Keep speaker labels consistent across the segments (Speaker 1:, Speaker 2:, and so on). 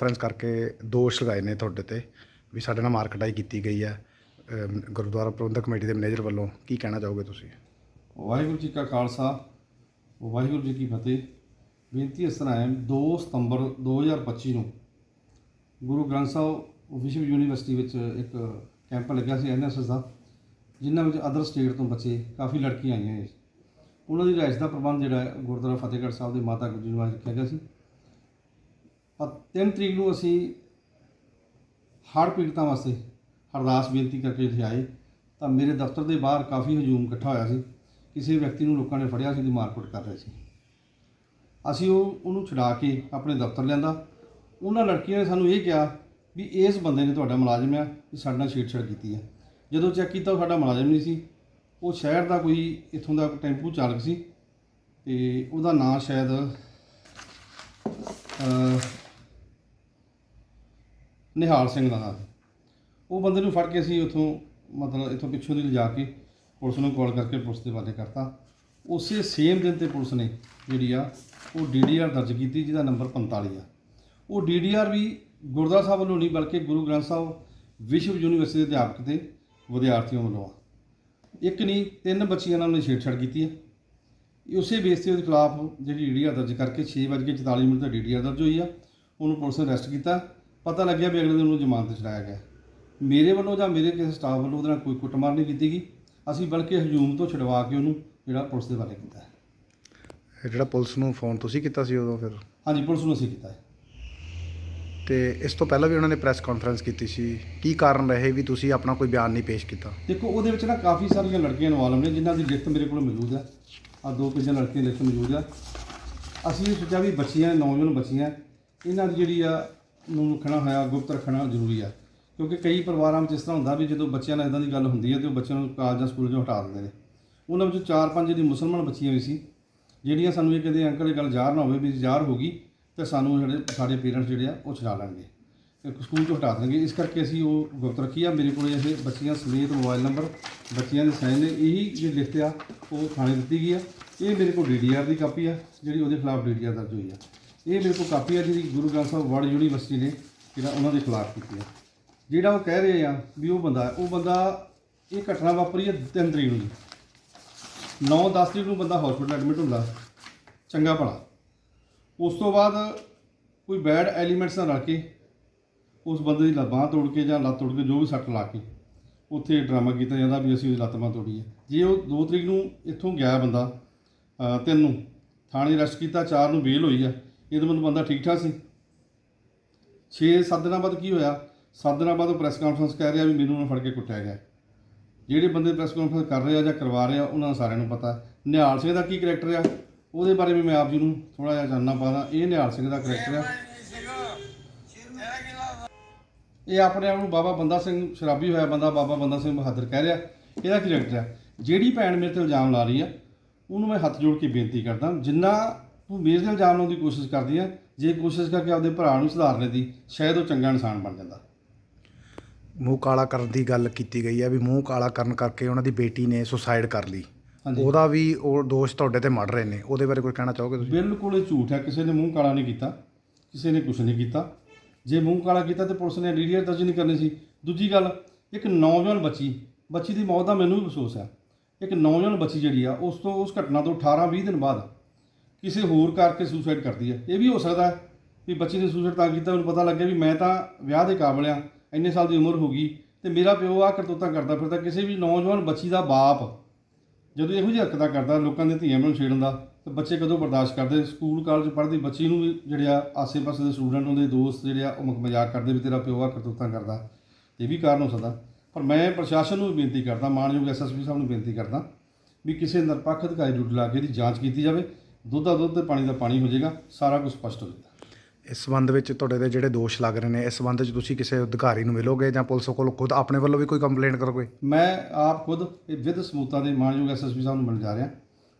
Speaker 1: Conference ਕਰਕੇ ਦੋਸ਼ ਲਗਾਏ ਨੇ ਤੁਹਾਡੇ ਤੇ ਵੀ ਸਾਡੇ ਨਾਲ ਮਾਰਕਟਾਈ ਕੀਤੀ ਗਈ ਹੈ। ਅਮ, ਗੁਰਦੁਆਰਾ ਪ੍ਰਬੰਧਕ ਕਮੇਟੀ ਦੇ ਮੈਨੇਜਰ ਵੱਲੋਂ ਕੀ ਕਹਿਣਾ ਚਾਹੋਗੇ ਤੁਸੀਂ?
Speaker 2: ਵਾਹਿਗੁਰੂ ਜੀ ਕਾ ਖਾਲਸਾ, ਵਾਹਿਗੁਰੂ ਜੀ ਕੀ ਫਤਿਹ। ਬੇਨਤੀ ਇਸ ਤਰ੍ਹਾਂ ਹੈ 2 ਸਤੰਬਰ 2025 ਨੂੰ ਗੁਰੂ ਗ੍ਰੰਥ ਸਾਹਿਬ ਵਿਸ਼ਵ ਯੂਨੀਵਰਸਿਟੀ ਵਿੱਚ ਇੱਕ ਕੈਂਪ ਲੱਗਿਆ ਸੀ ਐਨਐਸਐਸ ਦਾ, ਜਿਨ੍ਹਾਂ ਵਿੱਚ ਅਦਰ ਸਟੇਟ ਤੋਂ ਬੱਚੇ, ਕਾਫੀ ਲੜਕੀਆਂ ਆਈਆਂ ਸੀ ਉਹਨਾਂ ਦੀ ਰਿਹਾਇਸ਼ ਦਾ ਪ੍ਰਬੰਧ ਜਿਹੜਾ ਹੈ ਗੁਰਦੁਆਰਾ ਫਤਿਹਗੜ੍ਹ ਸਾਹਿਬ ਦੇ ਮਾਤਾ ਗੁਜਰੀ ਨਿਵਾਸ ਰੱਖਿਆ ਗਿਆ ਸੀ। 3 ਤਰੀਕ ਨੂੰ ਅਸੀਂ ਹੜ੍ਹ ਪੀੜਤਾਂ ਵਾਸਤੇ ਅਰਦਾਸ ਬੇਨਤੀ ਕਰਕੇ ਇੱਥੇ ਆਏ। ਤਾਂ ਮੇਰੇ ਦਫ਼ਤਰ ਦੇ ਬਾਹਰ ਕਾਫੀ ਹਜੂਮ ਇਕੱਠਾ ਹੋਇਆ ਸੀ। ਕਿਸੇ ਵਿਅਕਤੀ ਨੂੰ ਲੋਕਾਂ ਨੇ ਫੜਿਆ ਸੀ ਦੀ ਮਾਰਕੁੱਟ ਕਰ ਰਹੇ ਸੀ। ਅਸੀਂ ਉਹ, ਉਹਨੂੰ ਛੁਡਾ ਕੇ ਆਪਣੇ ਦਫ਼ਤਰ ਲਿਆਂਦਾ। ਉਹਨਾਂ ਲੜਕੀਆਂ ਨੇ ਸਾਨੂੰ ਇਹ ਕਿਹਾ ਵੀ ਇਸ ਬੰਦੇ ਨੇ ਤੁਹਾਡਾ ਮੁਲਾਜ਼ਮ ਆ, ਵੀ ਸਾਡੇ ਨਾਲ ਛੇੜਛਾੜ ਕੀਤੀ ਹੈ ਜਦੋਂ ਚੈੱਕ ਕੀਤਾ ਉਹ ਸਾਡਾ ਮੁਲਾਜ਼ਮ ਨਹੀਂ ਸੀ। ਉਹ ਸ਼ਹਿਰ ਦਾ ਕੋਈ, ਇੱਥੋਂ ਦਾ ਟੈਂਪੂ ਚਾਲਕ ਸੀ। ਤੇ ਉਹਦਾ ਨਾਂ ਸ਼ਾਇਦ ਨਿਹਾਲ ਸਿੰਘ ਦਾ ਨਾਂ ਸੀ ਉਹ ਬੰਦੇ ਨੂੰ ਫੜ ਕੇ ਅਸੀਂ ਉੱਥੋਂ ਮਤਲਬ ਇੱਥੋਂ ਪਿੱਛੋਂ ਦੀ ਲਿਜਾ ਕੇ ਪੁਲਿਸ ਨੂੰ ਕਾਲ ਕਰਕੇ ਪੁਲਿਸ ਦੇ ਵਾਲੇ ਕਰਤਾ। ਉਸੇ ਸੇਮ ਦਿਨ ਤੇ ਪੁਲਿਸ ਨੇ ਜਿਹੜੀ ਆ, ਉਹ ਡੀਡੀਆਰ ਦਰਜ ਕੀਤੀ, ਜਿਹਦਾ ਨੰਬਰ 45 ਆ। ਉਹ ਡੀਡੀਆਰ ਵੀ ਗੁਰਦੁਆਰਾ ਸਾਹਿਬ ਵੱਲੋਂ ਨਹੀਂ, ਬਲਕਿ ਗੁਰੂ ਗ੍ਰੰਥ ਸਾਹਿਬ ਵਿਸ਼ਵ ਯੂਨੀਵਰਸਿਟੀ ਦੇ ਅਧਿਆਪਕ ਤੇ ਵਿਦਿਆਰਥੀਆਂ ਵੱਲੋਂ ਆ। ਇੱਕ ਨਹੀਂ, ਤਿੰਨ ਬੱਚੀਆਂ ਨਾਲ ਉਹਨੇ ਛੇੜਛਾੜ ਕੀਤੀ ਆ। ਉਸੇ ਬੇਸ ਤੇ ਉਹਦੇ ਖਿਲਾਫ ਜਿਹੜੀ ਡੀਡੀਆਰ ਦਰਜ ਕਰਕੇ 6:44 ਮਿੰਟ ਦਾ ਡੀਡੀਆਰ ਦਰਜ ਹੋਈ ਆ। ਉਹਨੂੰ ਪੁਲਿਸ ਨੇ ਅਰੈਸਟ ਕੀਤਾ। ਪਤਾ ਲੱਗਿਆ ਵੀ ਅਗਲੇ ਦਿਨ ਉਹਨੂੰ ਜ਼ਮਾਨਤ ਤੇ ਛਡਾਇਆ ਗਿਆ। ਮੇਰੇ ਵੱਲੋਂ ਜਾਂ ਮੇਰੇ ਕਿਸੇ ਸਟਾਫ ਵੱਲੋਂ ਉਹਦੇ ਨਾਲ ਕੋਈ ਕੁੱਟਮਾਰ ਨਹੀਂ ਕੀਤੀ ਗਈ। ਅਸੀਂ ਬਲਕਿ ਹਜੂਮ ਤੋਂ ਛਡਵਾ ਕੇ ਉਹਨੂੰ ਜਿਹੜਾ ਪੁਲਿਸ ਦੇ ਵਾਲੇ ਕੀਤਾ ਹੈ।
Speaker 1: ਇਹ ਜਿਹੜਾ ਪੁਲਿਸ ਨੂੰ ਫੋਨ ਤੁਸੀਂ ਕੀਤਾ ਸੀ ਉਦੋਂ ਫਿਰ?
Speaker 2: ਹਾਂਜੀ ਪੁਲਿਸ ਨੂੰ ਅਸੀਂ ਕੀਤਾ ਹੈ।
Speaker 1: ਤੇ ਇਸ ਤੋਂ ਪਹਿਲਾਂ ਵੀ ਉਹਨਾਂ ਨੇ ਪ੍ਰੈਸ ਕਾਨਫਰੰਸ ਕੀਤੀ ਸੀ। ਕੀ ਕਾਰਨ ਰਹੇ ਵੀ ਤੁਸੀਂ ਆਪਣਾ ਕੋਈ ਬਿਆਨ ਨਹੀਂ ਪੇਸ਼ ਕੀਤਾ?
Speaker 2: ਦੇਖੋ ਉਹਦੇ ਵਿੱਚ ਨਾ ਕਾਫੀ ਸਾਰੀਆਂ ਲੜਕੀਆਂ ਇਨਵੋਲਵ ਨੇ ਜਿਨ੍ਹਾਂ ਦੀ ਲਿਸਟ ਮੇਰੇ ਕੋਲ ਮੌਜੂਦ ਹੈ। ਆ ਦੋ ਤਿੰਨ ਲੜਕੀਆਂ ਦੀ ਲਿਸਟ ਮੌਜੂਦ ਹੈ। ਅਸੀਂ ਇਹ ਸੋਚਿਆ ਵੀ ਬੱਚੀਆਂ ਨੌਜਵਾਨ ਬੱਚੀਆਂ ਇਹਨਾਂ ਦੀ ਜਿਹੜੀ ਆ ਨੂੰ ਰੱਖਣਾ ਹੋਇਆ, ਗੁਪਤ ਰੱਖਣਾ ਜ਼ਰੂਰੀ ਆ। ਕਿਉਂਕਿ ਕਈ ਪਰਿਵਾਰਾਂ ਵਿੱਚ ਇਸ ਤਰ੍ਹਾਂ ਹੁੰਦਾ ਵੀ ਜਦੋਂ ਬੱਚਿਆਂ ਨਾਲ ਇਦਾਂ ਦੀ ਗੱਲ ਹੁੰਦੀ ਹੈ ਤੇ ਉਹ ਬੱਚਿਆਂ ਨੂੰ ਕਾਲਜ ਜਾਂ ਸਕੂਲ 'ਚੋਂ ਹਟਾ ਦਿੰਦੇ ਨੇ। ਉਹਨਾਂ ਵਿੱਚੋਂ ਚਾਰ ਪੰਜ ਜਿਹੜੀ ਮੁਸਲਮਾਨ ਬੱਚੀਆਂ ਵੀ ਸੀ, ਜਿਹੜੀਆਂ ਸਾਨੂੰ ਇਹ ਕਹਿੰਦੇ ਅੰਕਲ ਇਹ ਗੱਲ ਜ਼ਾਹਰ ਨਾ ਹੋਵੇ ਵੀ ਜੇ ਜ਼ਾਹਰ ਹੋ ਗਈ, ਤੇ ਸਾਨੂੰ ਜਿਹੜੇ ਸਾਡੇ ਪੇਰੈਂਟਸ ਜਿਹੜੇ ਆ, ਉਹ ਛਡਾ ਲੈਣਗੇ। ਸਕੂਲ ਤੋਂ ਹਟਾ ਦੇਣਗੇ। ਇਸ ਕਰਕੇ ਅਸੀਂ ਉਹ ਗੁਪਤ ਰੱਖੀ ਆ। ਮੇਰੇ ਕੋਲ ਇਹ ਬੱਚੀਆਂ ਸਮੇਤ ਮੋਬਾਈਲ ਨੰਬਰ ਬੱਚੀਆਂ ਦੇ ਸਾਈਨ ਨੇ, ਇਹੀ ਜਿਹੜੀ ਲਿਸਟ ਆ, ਉਹ ਥਾਣੇ ਦਿੱਤੀ ਗਈ ਆ। ਇਹ ਮੇਰੇ ਕੋਲ ਡੀਡੀਆਰ ਦੀ ਕਾਪੀ ਆ, ਜਿਹੜੀ ਉਹਦੇ ਖਿਲਾਫ ਡੀਡੀਆਰ ਦਰਜ ਹੋਈ ਆ। ਇਹ ਮੇਰੇ ਕੋਲ ਕਾਪੀ ਆ ਜਿਹੜੀ ਗੁਰੂ ਗ੍ਰੰਥ ਸਾਹਿਬ ਵਰਲਡ ਯੂਨੀਵਰਸਿਟੀ ਨੇ, ਜਿਹੜਾ ਉਹਨਾਂ ਦੇ ਖਿਲਾਫ ਕੀਤੀ ਹੈ ਜਿਹੜਾ ਉਹ ਕਹਿ ਰਹੇ ਆ ਵੀ ਉਹ ਬੰਦਾ ਉਹ ਬੰਦਾ ਇਹ ਘਟਨਾ ਵਾਪਰੀ ਹੈ 3 ਤਰੀਕ ਨੂੰ ਜੀ। 9-10 ਤਰੀਕ ਨੂੰ ਬੰਦਾ ਹਸਪੀਟਲ ਐਡਮਿਟ ਹੁੰਦਾ, ਚੰਗਾ ਭਲਾ। ਉਸ ਤੋਂ ਬਾਅਦ ਕੋਈ ਬੈਡ ਐਲੀਮੈਂਟਸ ਨਾਲ ਰਲ ਕੇ ਉਸ ਬੰਦੇ ਦੀ ਲੱਤ ਤੋੜ ਕੇ ਜਾਂ ਲੱਤ ਤੋੜ ਕੇ ਜੋ ਵੀ ਸੱਟ ਲਾ ਕੇ ਉੱਥੇ ਡਰਾਮਾ ਕੀਤਾ ਜਾਂਦਾ ਵੀ ਅਸੀਂ ਉਹਦੀ ਲੱਤ ਬਾਂਹ ਤੋੜੀ ਹੈ ਜੇ ਉਹ 2 ਤਰੀਕ ਨੂੰ ਇੱਥੋਂ ਗਿਆ ਬੰਦਾ ਤਿੰਨ ਨੂੰ, ਥਾਣੇ ਅਰੈਸਟ ਕੀਤਾ, ਚਾਰ ਨੂੰ ਬੇਲ ਹੋਈ ਆ ਇਹਦੇ ਮਤਲਬ ਬੰਦਾ ਠੀਕ ਠਾਕ ਸੀ। 6-7 ਦਿਨਾਂ ਬਾਅਦ ਕੀ ਹੋਇਆ? 7 ਦਿਨਾਂ ਬਾਅਦ ਉਹ ਪ੍ਰੈਸ ਕਾਨਫਰੰਸ ਕਹਿ ਰਿਹਾ ਵੀ ਮੈਨੂੰ ਨਾ ਫੜ ਕੇ ਕੁੱਟਿਆ ਗਿਆ। ਜਿਹੜੇ ਬੰਦੇ ਪ੍ਰੈਸ ਕਾਨਫਰੰਸ ਕਰ ਰਹੇ ਆ ਜਾਂ ਕਰਵਾ ਰਹੇ ਆ, ਉਹਨਾਂ ਨੂੰ ਸਾਰਿਆਂ ਨੂੰ ਪਤਾ। ਨਿਹਾਲ ਸਿੰਘ ਦਾ ਕੀ ਕਰੈਕਟਰ ਆ? ਉਹਦੇ ਬਾਰੇ ਵੀ ਮੈਂ ਆਪ ਜੀ ਨੂੰ ਥੋੜਾ ਜਿਹਾ ਜਾਣਨਾ ਪਾਦਾ ਇਹ ਨਿਹਾਲ ਸਿੰਘ ਦਾ ਕਰੈਕਟਰ ਆ। ਇਹ ਆਪਣੇ ਆਪ ਨੂੰ ਬਾਬਾ ਬੰਦਾ ਸਿੰਘ ਸ਼ਰਾਬੀ ਹੋਇਆ ਬੰਦਾ, ਬਾਬਾ ਬੰਦਾ ਸਿੰਘ ਬਹਾਦਰ ਕਹਿ ਰਿਹਾ। ਇਹਦਾ ਕੀ ਕਰੈਕਟਰ ਆ? ਜਿਹੜੀ ਭੈਣ ਮੇਰੇ ਤੇ ਇਲਜ਼ਾਮ ਲਾ ਰਹੀ ਆ, ਉਹਨੂੰ ਮੈਂ ਹੱਥ ਜੋੜ ਕੇ ਬੇਨਤੀ ਕਰਦਾ, ਜਿੰਨਾ ਤੂੰ ਮੇਰੇ ਤੇ ਇਲਜ਼ਾਮ ਲਾਉਣ ਦੀ ਕੋਸ਼ਿਸ਼ ਕਰਦੀ ਆ ਜੇ ਕੋਸ਼ਿਸ਼ ਕਰਕੇ ਆਪਦੇ ਭਰਾ ਨੂੰ ਸੁਧਾਰਨੇ ਦੀ ਸ਼ਾਇਦ ਉਹ ਚੰਗਾ ਇਨਸਾਨ ਬਣ ਜਾਂਦਾ।
Speaker 1: ਮੂੰਹ ਕਾਲਾ ਕਰਨ ਦੀ ਗੱਲ ਕੀਤੀ ਗਈ ਹੈ ਵੀ ਮੂੰਹ ਕਾਲਾ ਕਰਨ ਕਰਕੇ ਉਹਨਾਂ ਦੀ ਬੇਟੀ ਨੇ ਸੁਸਾਈਡ ਕਰ ਲਈ। ਉਹਦਾ ਵੀ ਉਹ ਦੋਸ਼ ਤੁਹਾਡੇ ਤੇ ਮੜ ਰਹੇ ਨੇ ਉਹਦੇ ਬਾਰੇ ਕੋਈ ਕਹਿਣਾ ਚਾਹੋਗੇ ਤੁਸੀਂ?
Speaker 2: ਬਿਲਕੁਲ ਇਹ ਝੂਠ ਹੈ ਕਿਸੇ ਨੇ ਮੂੰਹ ਕਾਲਾ ਨਹੀਂ ਕੀਤਾ ਕਿਸੇ ਨੇ ਕੁਝ ਨਹੀਂ ਕੀਤਾ। ਜੇ ਮੂੰਹ ਕਾਲਾ ਕੀਤਾ ਤੇ ਪੁਲਿਸ ਨੇ ਡੀਡੀਆਰ ਦਰਜ ਨਹੀਂ ਕਰਨੀ ਸੀ। ਦੂਜੀ ਗੱਲ ਇੱਕ ਨੌਜਵਾਨ ਬੱਚੀ ਬੱਚੀ ਦੀ ਮੌਤ ਦਾ ਮੈਨੂੰ ਵੀ ਅਫਸੋਸ ਹੈ। ਇੱਕ ਨੌਜਵਾਨ ਬੱਚੀ ਜਿਹੜੀ ਆ ਉਸ ਤੋਂ ਉਸ ਘਟਨਾ ਤੋਂ 18 20 ਦਿਨ ਬਾਅਦ ਕਿਸੇ ਹੋਰ ਕਰਕੇ ਸੁਸਾਈਡ ਕਰਦੀ ਹੈ। ਇਹ ਵੀ ਹੋ ਸਕਦਾ ਵੀ ਬੱਚੀ ਨੇ ਸੁਸਾਈਡ ਤਾਂ ਕੀਤਾ ਮੈਨੂੰ ਪਤਾ ਲੱਗਿਆ ਵੀ ਮੈਂ ਤਾਂ ਵਿਆਹ ਦੇ ਕਾਬਲ ਆ ਇੰਨੇ ਸਾਲ ਦੀ ਉਮਰ ਹੋ ਗਈ ਤੇ ਮੇਰਾ ਪਿਓ ਆ ਕਰਤੂਤਾਂ ਕਰਦਾ ਫਿਰਦਾ, ਕਿਸੇ ਵੀ ਨੌਜਵਾਨ ਬੱਚੀ ਦਾ ਬਾਪ ਜਦੋਂ ਇਹੋ ਜਿਹੀ ਹਰਕਤਾਂ ਕਰਦਾ, ਲੋਕਾਂ ਦੇ ਧੀਆਂ ਨੂੰ ਛੇੜਨ ਦਾ, ਤੇ ਬੱਚੇ ਕਦੋਂ ਬਰਦਾਸ਼ਤ ਕਰਦੇ? ਸਕੂਲ ਕਾਲਜ ਪੜ੍ਹਦੀ ਬੱਚੀ ਨੂੰ ਵੀ ਜਿਹੜੇ ਆ ਆਸੇ-ਪਾਸੇ ਦੇ ਸਟੂਡੈਂਟ ਉਹਦੇ ਦੋਸਤ ਜਿਹੜੇ ਆ, ਉਹ ਮਜ਼ਾਕ ਕਰਦੇ ਵੀ ਤੇਰਾ ਪਿਓ ਆ ਕਰਤੂਤਾਂ ਕਰਦਾ। ਇਹ ਵੀ ਕਾਰਨ ਹੋ ਸਕਦਾ। ਪਰ ਮੈਂ ਪ੍ਰਸ਼ਾਸਨ ਨੂੰ ਵੀ ਬੇਨਤੀ ਕਰਦਾ, ਮਾਨਯੋਗ ਐਸਐਸਪੀ ਸਾਹਿਬ ਨੂੰ ਬੇਨਤੀ ਕਰਦਾ ਵੀ ਕਿਸੇ ਨਿਰਪੱਖ ਅਧਿਕਾਰੀ ਡਿਊਟੀ ਲਾ ਕੇ ਇਹਦੀ ਜਾਂਚ ਕੀਤੀ ਜਾਵੇ। ਦੁੱਧ ਦਾ ਦੁੱਧ ਤੇ ਪਾਣੀ ਦਾ ਪਾਣੀ ਹੋ ਜਾਏਗਾ ਸਾਰਾ ਕੁਝ ਸਪਸ਼ਟ ਹੋ ਜਾਏਗਾ
Speaker 1: ਇਸ ਸੰਬੰਧ ਵਿੱਚ ਤੁਹਾਡੇ ਤੇ ਜਿਹੜੇ ਦੋਸ਼ ਲੱਗ ਰਹੇ ਨੇ ਇਸ ਸੰਬੰਧ ਵਿੱਚ ਤੁਸੀਂ ਕਿਸੇ ਅਧਿਕਾਰੀ ਨੂੰ ਮਿਲੋਗੇ ਜਾਂ ਪੁਲਿਸ ਕੋਲ ਖੁਦ ਆਪਣੇ ਵੱਲੋਂ ਵੀ ਕੋਈ ਕੰਪਲੇਂਟ ਕਰੋਗੇ?
Speaker 2: ਮੈਂ ਆਪ ਖੁਦ ਇਹ ਵਿਦ ਸਬੂਤਾਂ ਦੇ ਮਾਨਯੋਗ ਐਸਐਸਪੀ ਸਾਹਿਬ ਨੂੰ ਮਿਲ ਜਾ ਰਿਹਾ।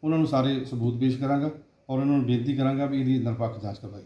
Speaker 2: ਉਹਨਾਂ ਨੂੰ ਸਾਰੇ ਸਬੂਤ ਪੇਸ਼ ਕਰਾਂਗਾ ਔਰ ਉਹਨਾਂ ਨੂੰ ਬੇਨਤੀ ਕਰਾਂਗਾ ਵੀ ਇਹਦੀ ਨਿਰਪੱਖ ਜਾਂਚ ਕਰਵਾਈ